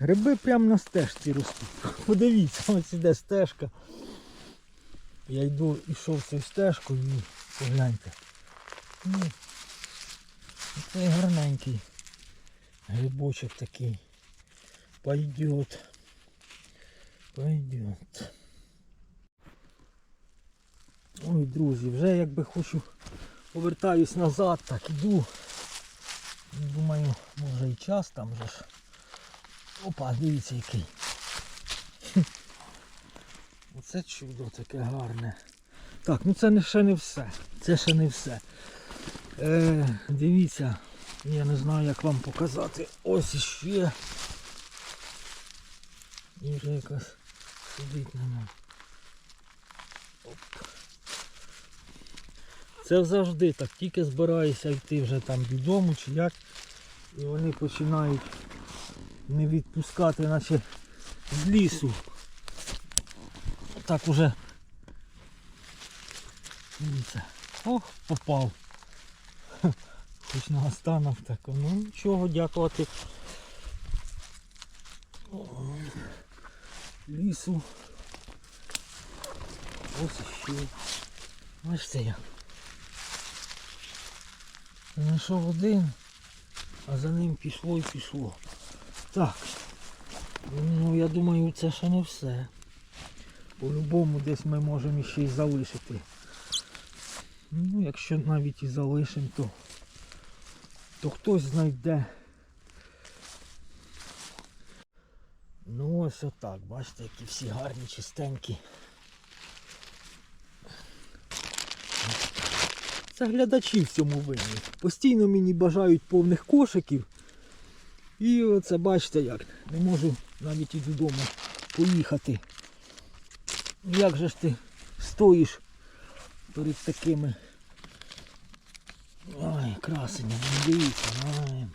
Гриби прямо на стежці ростуть. Подивіться, ось іде стежка. Я йду, йшов цією стежкою і погляньте. Ну, цей гарненький грибочок такий. Пойдет. Пойдет. Ой, друзі, вже якби хочу повертаюсь назад, так іду. Думаю, може і час там же ж. Опа, дивіться який. Оце чудо таке гарне. Так, ну це ще не все. Це ще не все. Е, дивіться, я не знаю як вам показати. Ось іще. І вже якась сидить на ньому. Це завжди так, тільки збираюся йти вже там додому чи як. І вони починають не відпускати, наче з лісу. Так уже. Дивіться. Ох, попав. Хоч на останок так. Ну нічого, дякувати. Ой, Лісу. Ось ще. Бачите як. Знайшов один, а за ним пішло і пішло. Так. Ну я думаю це ще не все. По-любому десь ми можемо ще й залишити. Ну, якщо навіть і залишимо, то, то хтось знайде. Ну ось отак, бачите, які всі гарні, чистенькі. Це глядачі в цьому винні. Постійно мені бажають повних кошиків. І оце бачите як. Не можу навіть і додому поїхати. Як же ж ти стоїш перед такими Ой, не дивіться, ай.